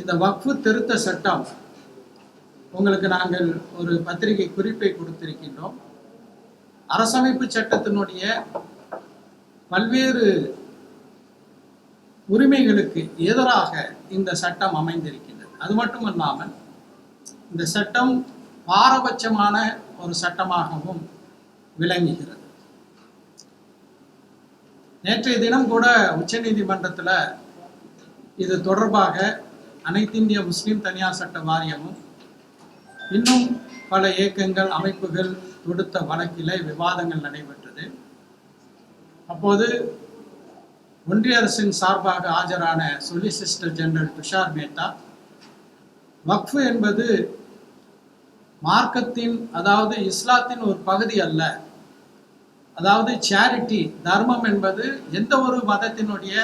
இந்த வக்ஃபு திருத்த சட்டம் உங்களுக்கு நாங்கள் ஒரு பத்திரிகை குறிப்பை கொடுத்திருக்கின்றோம். அரசமைப்பு சட்டத்தினுடைய பல்வேறு உரிமைகளுக்கு எதிராக இந்த சட்டம் அமைந்திருக்கின்றது. அது மட்டுமல்லாமல் இந்த சட்டம் பாரபட்சமான ஒரு சட்டமாகவும் விளங்குகிறது. நேற்றைய தினம் கூட உச்சநீதிமன்றத்தில் இது தொடர்பாக அனைத்திந்திய முஸ்லிம் தனியார் சட்ட வாரியமும் இன்னும் பல இயக்கங்கள் அமைப்புகள் தொடுத்த வழக்கில் விவாதங்கள் நடைபெற்றது. அப்போது ஒன்றிய அரசின் சார்பாக ஆஜரான சொலிசிஸ்டர் ஜெனரல் துஷார் மேத்தா வக்ஃபு என்பது மார்க்கத்தின் அதாவது இஸ்லாத்தின் ஒரு பகுதி அல்ல. அதாவது சேரிட்டி தர்மம் என்பது எந்த ஒரு மதத்தினுடைய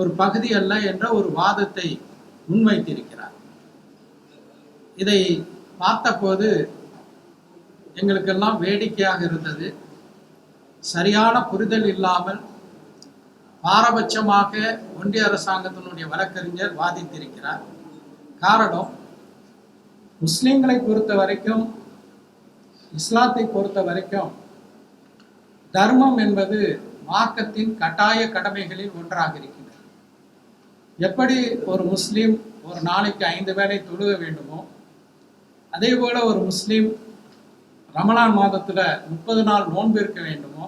ஒரு பகுதி அல்ல என்ற ஒரு வாதத்தை முன்வைத்திருக்கிறார். இதை பார்த்தபோது எங்களுக்கெல்லாம் வேடிக்கையாக இருந்தது. சரியான புரிதல் இல்லாமல் பாரபட்சமாக ஒன்றிய அரசாங்கத்தினுடைய வழக்கறிஞர் வாதித்திருக்கிறார். காரணம் முஸ்லிம்களை பொறுத்த வரைக்கும் இஸ்லாத்தை பொறுத்த வரைக்கும் தர்மம் என்பது மார்க்கத்தின் கட்டாய கடமைகளில் ஒன்றாக இருக்கிறது. எப்படி ஒரு முஸ்லீம் ஒரு நாளைக்கு ஐந்து வேளை தொழுக வேண்டுமோ அதே போல ஒரு முஸ்லீம் ரமலான் மாதத்தில் முப்பது நாள் நோன்பு இருக்க வேண்டுமோ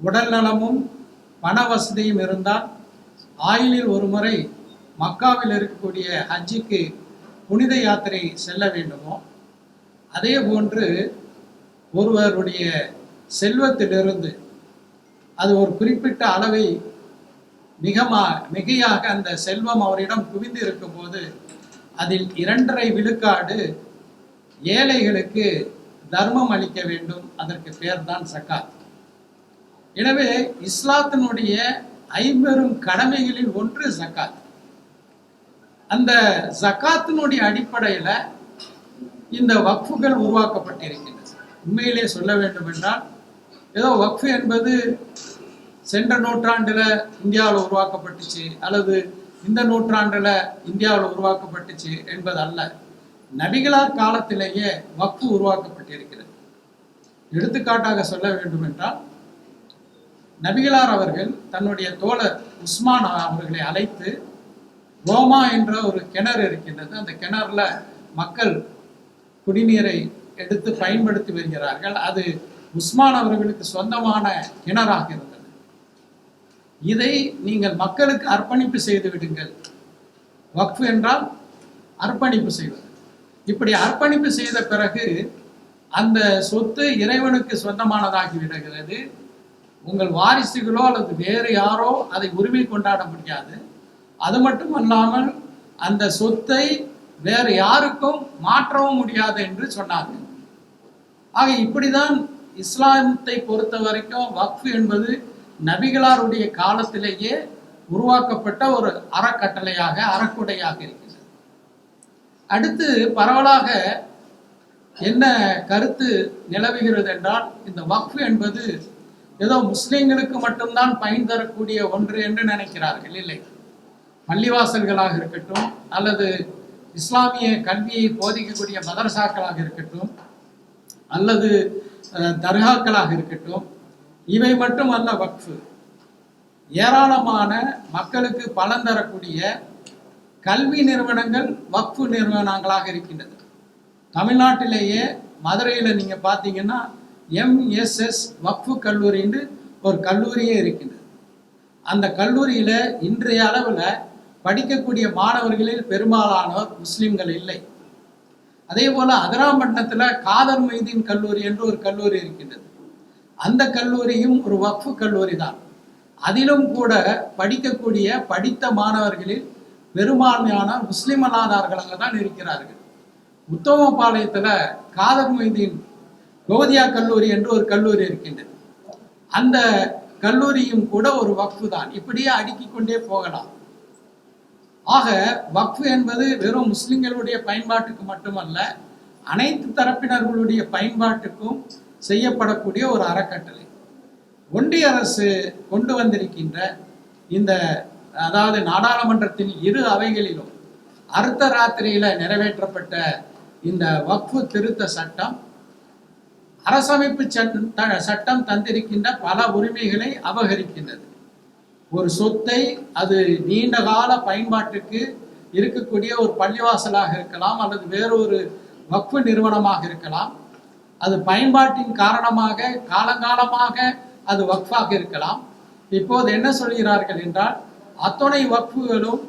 உடல் நலமும் பண வசதியும் இருந்தால் ஆயிலில் ஒரு முறை மக்காவில் இருக்கக்கூடிய ஹஜ்ஜிக்கு புனித யாத்திரை செல்ல வேண்டுமோ அதே போன்று ஒருவருடைய செல்வத்திலிருந்து அது ஒரு குறிப்பிட்ட அளவை மிகமா மிகையாக அந்த செல்வம் அவரிடம் குவிந்து இருக்கும் போது அதில் இரண்டரை விழுக்காடு ஏழைகளுக்கு தர்மம் அளிக்க வேண்டும். அதற்கு பேர் தான் சக்காத். எனவே இஸ்லாத்தினுடைய ஐம்பெரும் கடமைகளில் ஒன்று ஜக்காத் அந்த ஜக்காத்தினுடைய அடிப்படையில இந்த வக்ஃபுகள் உருவாக்கப்பட்டிருக்கின்றன. உண்மையிலே சொல்ல வேண்டும் என்றால் ஏதோ வக்ஃபு என்பது சென்ற நூற்றாண்டில் இந்தியாவில் உருவாக்கப்பட்டுச்சு அல்லது இந்த நூற்றாண்டில் இந்தியாவில் உருவாக்கப்பட்டுச்சு என்பது அல்ல நபிகளார் காலத்திலேயே வக்கு உருவாக்கப்பட்டிருக்கிறது. எடுத்துக்காட்டாக சொல்ல வேண்டும் என்றால் நபிகளார் அவர்கள் தன்னுடைய தோழர் உஸ்மான் அவர்களை அழைத்து ரோமா என்ற ஒரு கிணறு இருக்கின்றது. அந்த கிணறுல மக்கள் குடிநீரை எடுத்து பயன்படுத்தி வருகிறார்கள். அது உஸ்மான் அவர்களுக்கு சொந்தமான கிணறாக இருந்தது இதை நீங்கள் மக்களுக்கு அர்ப்பணிப்பு செய்து விடுங்கள். வக்ஃபு என்றால் அர்ப்பணிப்பு செய்வது. இப்படி அர்ப்பணிப்பு செய்த பிறகு அந்த சொத்து இறைவனுக்கு சொந்தமானதாகி விடுகிறது. உங்கள் வாரிசுகளோ அல்லது வேறு யாரோ அதை உரிமை கொண்டாட முடியாது. அது மட்டும் அல்லாமல் அந்த சொத்தை வேறு யாருக்கும் மாற்றவும் முடியாது என்று சொன்னார்கள். ஆக இப்படிதான் இஸ்லாமத்தை பொறுத்த வரைக்கும் வக்ஃபு என்பது நபிகளாருடைய காலத்திலேயே உருவாக்கப்பட்ட ஒரு அறக்கட்டளையாக அறக்குடையாக இருக்கிறது. அடுத்து பரவலாக என்ன கருத்து நிலவுகிறது என்றால் இந்த வக்ஃபு என்பது ஏதோ முஸ்லிம்களுக்கு மட்டும்தான் பயன் தரக்கூடிய ஒன்று என்று நினைக்கிறார்கள் இல்லை. பள்ளிவாசல்களாக இருக்கட்டும் அல்லது இஸ்லாமிய கல்வியை போதிக்கக்கூடிய மதரசாக்களாக இருக்கட்டும் அல்லது தர்காக்களாக இருக்கட்டும் இவை மட்டும் அல்ல வக்ஃபு. ஏராளமான மக்களுக்கு பலன் தரக்கூடிய கல்வி நிறுவனங்கள் வக்ஃபு நிறுவனங்களாக இருக்கின்றது தமிழ்நாட்டிலேயே மதுரையில் நீங்கள் பார்த்தீங்கன்னா எம்எஸ்எஸ் வக்ஃபு கல்லூரின்னு ஒரு கல்லூரியே இருக்கின்றது. அந்த கல்லூரியில் இன்றைய அளவில் படிக்கக்கூடிய மாணவர்களில் பெரும்பாலானோர் முஸ்லிம்கள் இல்லை. அதே போல் அதராம்பட்டினத்தில் காதர் மைதீன் கல்லூரி என்று ஒரு கல்லூரி இருக்கின்றது. அந்த கல்லூரியும் ஒரு வக்ஃபு கல்லூரி தான் அதிலும் கூட படிக்கக்கூடிய படித்த மாணவர்களில் பெரும்பான்மையான முஸ்லிம் அல்லாதார்களாக தான் இருக்கிறார்கள். உத்தமபாளையத்தில் காதர் மொய்தீன் கோதியா கல்லூரி என்று ஒரு கல்லூரி இருக்கின்றது. அந்த கல்லூரியும் கூட ஒரு வக்ஃபு தான் இப்படியே அடுக்கிக் கொண்டே போகலாம். ஆக வக்ஃபு என்பது வெறும் முஸ்லிம்களுடைய பயன்பாட்டுக்கு மட்டுமல்ல அனைத்து தரப்பினர்களுடைய பயன்பாட்டுக்கும் செய்யப்படக்கூடிய ஒரு அறக்கட்டளை. ஒன்றிய அரசு கொண்டு வந்திருக்கின்ற இந்த அதாவது நாடாளுமன்றத்தின் இரு அவைகளிலும் அர்த்த ராத்திரியில நிறைவேற்றப்பட்ட இந்த வக்ஃபு திருத்த சட்டம் அரசமைப்பு சட்டம் த- சட்டம் தந்திருக்கின்ற பல உரிமைகளை அபகரிக்கின்றது. ஒரு சொத்தை அது நீண்ட கால பயன்பாட்டுக்கு இருக்கக்கூடிய ஒரு பள்ளிவாசலாக இருக்கலாம் அல்லது வேறொரு வக்ஃபு நிறுவனமாக இருக்கலாம். அது பயன்பாட்டின் காரணமாக காலங்காலமாக அது வக்ஃபாக இருக்கலாம். இப்போது என்ன சொல்கிறார்கள் என்றால் அத்தனை வக்ஃபுகளும்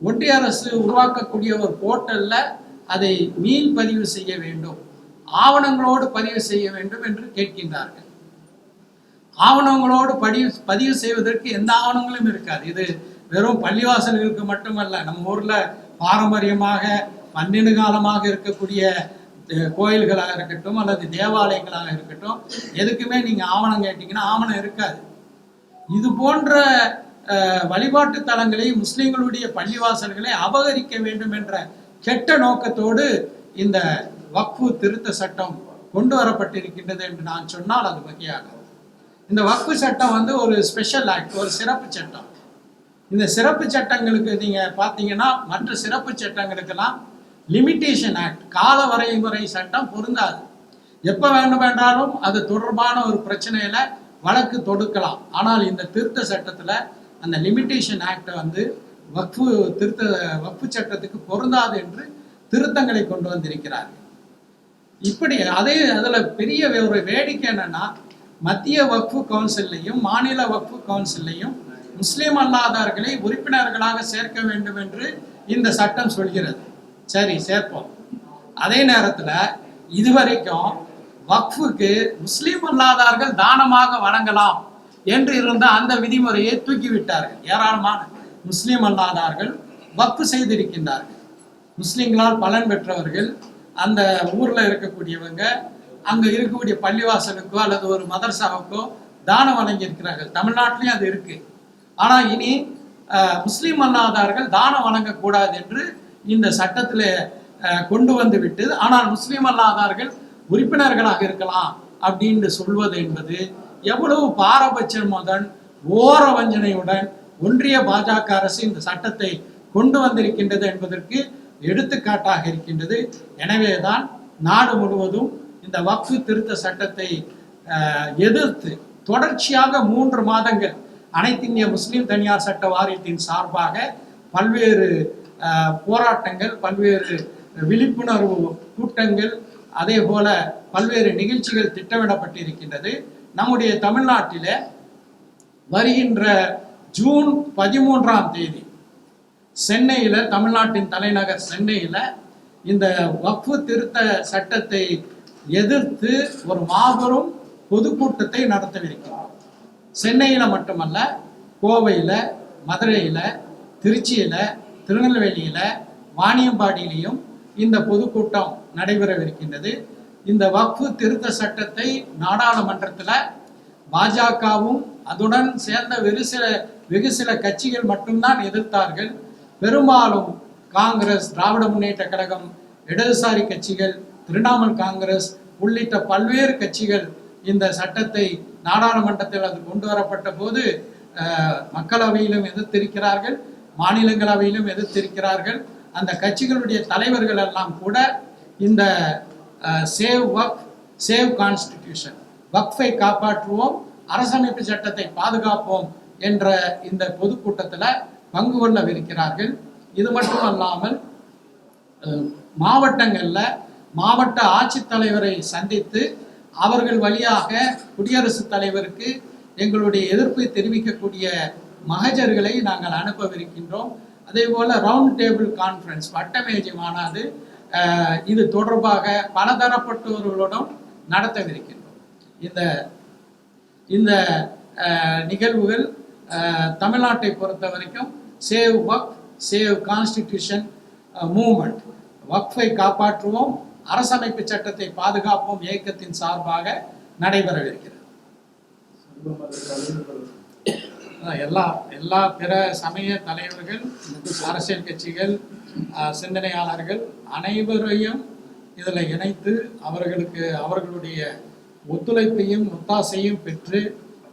ஒன்றிய அரசு உருவாக்கக்கூடிய ஒரு போர்ட்டலில் அதை மீள் பதிவு செய்ய வேண்டும். ஆவணங்களோடு பதிவு செய்ய வேண்டும் என்று கேட்கின்றார்கள். ஆவணங்களோடு பதிவு பதிவு செய்வதற்கு எந்த ஆவணங்களும் இருக்காது. இது வெறும் பள்ளிவாசல்களுக்கு மட்டுமல்ல நம்ம ஊர்ல பாரம்பரியமாக பன்னெண்டு காலமாக இருக்கக்கூடிய கோயில்களாக இருக்கட்டும் அல்லது தேவாலயங்களாக இருக்கட்டும் எதுக்குமே நீங்கள் ஆவணம் கேட்டிங்கன்னா ஆவணம் இருக்காது. இது போன்ற வழிபாட்டு தலங்களை முஸ்லீம்களுடைய பள்ளிவாசல்களை அபகரிக்க வேண்டும் என்ற கெட்ட நோக்கத்தோடு இந்த வக்ஃபு திருத்த சட்டம் கொண்டு வரப்பட்டிருக்கின்றது என்று நான் சொன்னால் அது வகையாகாது. இந்த வக்ஃபு சட்டம் வந்து ஒரு ஸ்பெஷல் ஆக்ட் ஒரு சிறப்பு சட்டம். இந்த சிறப்பு சட்டங்களுக்கு நீங்கள் பார்த்தீங்கன்னா மற்ற சிறப்பு சட்டங்களுக்கெல்லாம் லிமிட்டேஷன் ஆக்ட் கால வரைமுறை சட்டம் பொருந்தாது. எப்ப வேண்டும் என்றாலும் அது தொடர்பான ஒரு பிரச்சனையில வழக்கு தொடுக்கலாம். ஆனால் இந்த திருத்த சட்டத்துல அந்த லிமிட்டேஷன் ஆக்டை வந்து வக்ஃபு திருத்த வக்ஃபு சட்டத்துக்கு பொருந்தாது என்று திருத்தங்களை கொண்டு வந்திருக்கிறார்கள். இப்படி அதே அதில் பெரிய ஒரு வேடிக்கை என்னன்னா மத்திய வக்ஃபு கவுன்சிலையும் மாநில வக்ஃபு கவுன்சிலையும் முஸ்லீம் அல்லாதார்களை உறுப்பினர்களாக சேர்க்க வேண்டும் என்று இந்த சட்டம் சொல்கிறது. சரி சேர்ப்போம். அதே நேரத்துல இதுவரைக்கும் வக்ஃபுக்கு முஸ்லீம் அல்லாதார்கள் தானமாக வழங்கலாம் என்று இருந்த அந்த விதிமுறையை தூக்கிவிட்டார்கள். ஏராளமான முஸ்லீம் அல்லாதார்கள் வக்ஃபு செய்திருக்கின்றார்கள். முஸ்லீம்களால் பலன் பெற்றவர்கள் அந்த ஊர்ல இருக்கக்கூடியவங்க அங்க இருக்கக்கூடிய பள்ளிவாசலுக்கோ அல்லது ஒரு மதரசாவுக்கோ தானம் வழங்கியிருக்கிறார்கள். தமிழ்நாட்டிலையும் அது இருக்கு. ஆனா இனி முஸ்லீம் அல்லாதார்கள் தானம் வழங்கக்கூடாது என்று இந்த சட்டத்தில் கொண்டு வந்து விட்டு ஆனால் முஸ்லீம் அல்லாதார்கள் உறுப்பினர்களாக இருக்கலாம் அப்படின்னு சொல்வது என்பது எவ்வளவு பாரபட்சமுடன் ஓர வஞ்சனையுடன் ஒன்றிய பாஜக அரசு இந்த சட்டத்தை கொண்டு வந்திருக்கின்றது என்பதற்கு எடுத்துக்காட்டாக இருக்கின்றது. எனவேதான் நாடு முழுவதும் இந்த வக்ஃபு திருத்த சட்டத்தை எதிர்த்து தொடர்ச்சியாக மூன்று மாதங்கள் அனைத்து இந்திய தனியார் சட்ட வாரியத்தின் சார்பாக பல்வேறு போராட்டங்கள் பல்வேறு விழிப்புணர்வு கூட்டங்கள் அதே போல பல்வேறு நிகழ்ச்சிகள் திட்டமிடப்பட்டிருக்கின்றது. நம்முடைய தமிழ்நாட்டில வருகின்ற ஜூன் பதிமூன்றாம் தேதி சென்னையில தமிழ்நாட்டின் தலைநகர் சென்னையில இந்த வக்ஃபு திருத்த சட்டத்தை எதிர்த்து ஒரு மாபெரும் பொதுக்கூட்டத்தை நடத்தவிருக்கிறோம் சென்னையில மட்டுமல்ல கோவையில மதுரையில திருச்சியில திருநெல்வேலியில் வாணியம்பாடியிலையும் இந்த பொதுக்கூட்டம் நடைபெறவிருக்கின்றது. இந்த வக்ஃபு திருத்த சட்டத்தை நாடாளுமன்றத்தில் பாஜகவும் அதுடன் சேர்ந்த வெறு சில வெகு சில கட்சிகள் மட்டும்தான் எதிர்த்தார்கள். பெரும்பாலும் காங்கிரஸ் திராவிட முன்னேற்ற கழகம் இடதுசாரி கட்சிகள் திரிணாமுல் காங்கிரஸ் உள்ளிட்ட பல்வேறு கட்சிகள் இந்த சட்டத்தை நாடாளுமன்றத்தில் அது கொண்டு வரப்பட்ட போது மக்களவையிலும் எதிர்த்திருக்கிறார்கள். மாநிலங்களவையிலும் எதிர்த்திருக்கிறார்கள். அந்த கட்சிகளுடைய தலைவர்கள் எல்லாம் கூட இந்த சேவ் வக் சேவ் கான்ஸ்டிடியூஷன் வக்ஃபை காப்பாற்றுவோம் அரசமைப்பு சட்டத்தை பாதுகாப்போம் என்ற இந்த பொதுக்கூட்டத்தில் பங்கு கொள்ளவிருக்கிறார்கள். இது மட்டும் அல்லாமல் மாவட்டங்களில் மாவட்ட ஆட்சித்தலைவரை சந்தித்து அவர்கள் வழியாக குடியரசுத் தலைவருக்கு எங்களுடைய எதிர்ப்பை தெரிவிக்கக்கூடிய மகஜர்களை நாங்கள் அனுப்பவிருக்கின்றோம். அதே போல ரவுண்ட் டேபிள் கான்ஃபரன்ஸ் வட்டமேஜை மாநாடு இது தொடர்பாக பலதரப்பட்டவர்களுடன் நடத்தவிருக்கின்றோம். இந்த இந்த நிகழ்வுகள் தமிழ்நாட்டை பொறுத்த வரைக்கும் save waqf save constitution movement வக்ஃபை காப்பாற்றுவோம் அரசமைப்பு சட்டத்தை பாதுகாப்போம் இயக்கத்தின் சார்பாக நடைபெறவிருக்கிறது. எல்லா எல்லா பிற சமய தலைவர்கள் அரசியல் கட்சிகள் சிந்தனையாளர்கள் அனைவரையும் இதில் இணைத்து அவர்களுக்கு அவர்களுடைய ஒத்துழைப்பையும் ஒத்தாசையும் பெற்று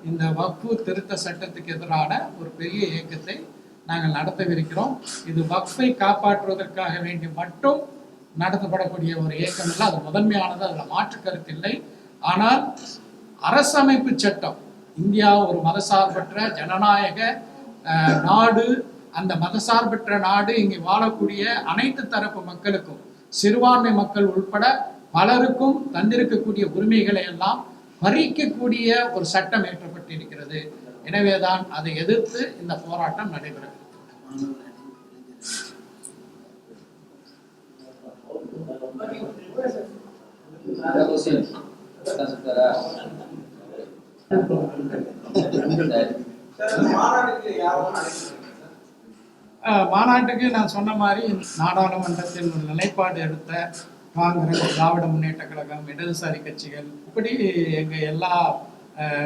இந்த வக்ஃபு திருத்த சட்டத்துக்கு எதிரான ஒரு பெரிய இயக்கத்தை நாங்கள் நடத்தவிருக்கிறோம். இது வக்ஃபை காப்பாற்றுவதற்காக வேண்டி மட்டும் நடத்தப்படக்கூடிய ஒரு இயக்கம் இல்லை அது முதன்மையானது அதில் மாற்று கருத்து இல்லை. ஆனால் அரசமைப்பு சட்டம் இந்தியா ஒரு மதசார்பற்ற ஜனநாயக நாடு. அந்த மதசார்பற்ற நாடு இங்கே வாழக்கூடிய அனைத்து தரப்பு மக்களுக்கும் சிறுபான்மை மக்கள் உட்பட பலருக்கும் தந்திருக்கக்கூடிய உரிமைகளை எல்லாம் பறிக்கக்கூடிய ஒரு சட்டம் ஏற்றப்பட்டிருக்கிறது. எனவேதான் அதை எதிர்த்து இந்த போராட்டம் நடைபெறுகிறது. Gracias. மாநாட்டுக்கு நான் சொன்ன மாதிரி நாடாளுமன்றத்தின் ஒரு நிலைப்பாடு எடுத்த காங்கிரஸ் திராவிட முன்னேற்ற கழகம் இடதுசாரி கட்சிகள் இப்படி எங்க எல்லா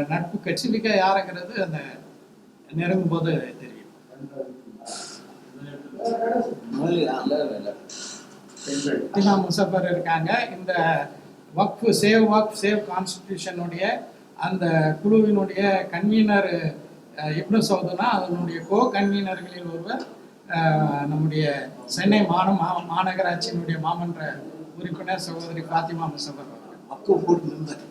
நட்பு கட்சி மிக யாருங்கிறது அந்த நெருங்கும் போது தெரியும். முசஃபர் இருக்காங்க. இந்த வக்ஃபு சேவ் வக்ஃப் சேவ் கான்ஸ்டிடியூஷனுடைய அந்த குழுவினுடைய கன்வீனர் எப்படி சௌதுனா அதனுடைய கோ கன்வீனர்களில் ஒருவர் நம்முடைய சென்னை மாந மா- மாநகராட்சியினுடைய மாமன்ற உறுப்பினர் சகோதரி பாத்திமா முசஃபர் அவர்கள். பக்குவம் போட்டு நின்றார்